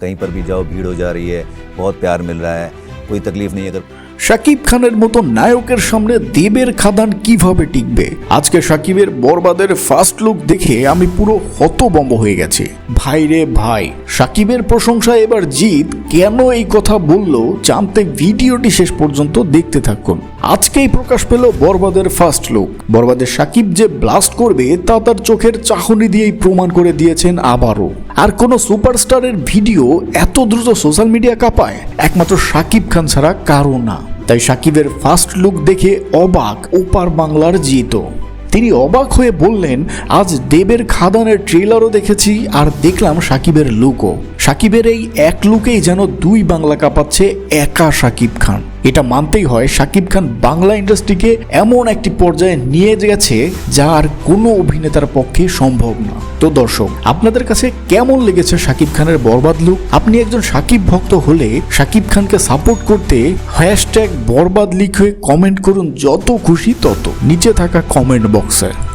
कहीं पर भी जाओ, भीड़ हो जा रही है, बहुत प्यार मिल रहा है, कोई तकलीफ़ नहीं है। अगर শাকিব খানের মতো নায়কের সামনে দেবের খাদান কীভাবে টিকবে? আজকে সাকিবের বরবাদের ফার্স্ট লুক দেখে আমি পুরো হতবম্ব হয়ে গেছি। ভাই রে ভাই সাকিবের প্রশংসা এবার জিত কেন এই কথা বলল জানতে ভিডিওটি শেষ পর্যন্ত দেখতে থাকুন। আজকেই প্রকাশ পেল বরবাদের ফার্স্ট লুক বরবাদের সাকিব যে ব্লাস্ট করবে তা তার চোখের চাহনি দিয়েই প্রমাণ করে দিয়েছেন আবারও। আর কোনো সুপারস্টারের ভিডিও এত দ্রুত সোশ্যাল মিডিয়া কাঁপায়, একমাত্র সাকিব খান ছাড়া কারও না। তাই সাকিবের ফার্স্ট লুক দেখে অবাক ওপার বাংলার জিত। তিনি অবাক হয়ে বললেন, আজ দেবের খাদানের ট্রেলারও দেখেছি, আর দেখলাম সাকিবের লুকও সাকিবের এই এক লুকেই যেন দুই বাংলা কাঁপাচ্ছে একা সাকিব খান। এটা মানতেই হয় সাকিব খান বাংলা ইন্ডাস্ট্রিকে এমন একটি পর্যায়ে নিয়ে গেছে যা আর কোনো অভিনেতার পক্ষে সম্ভব না। তো দর্শক, আপনাদের কাছে কেমন লেগেছে সাকিব খানের বরবাদ লুক? আপনি একজন সাকিব ভক্ত হলে সাকিব খানকে সাপোর্ট করতে হ্যাশট্যাগ বরবাদ লিখে কমেন্ট করুন যত খুশি তত। নিচে থাকা কমেন্ট বক্সে।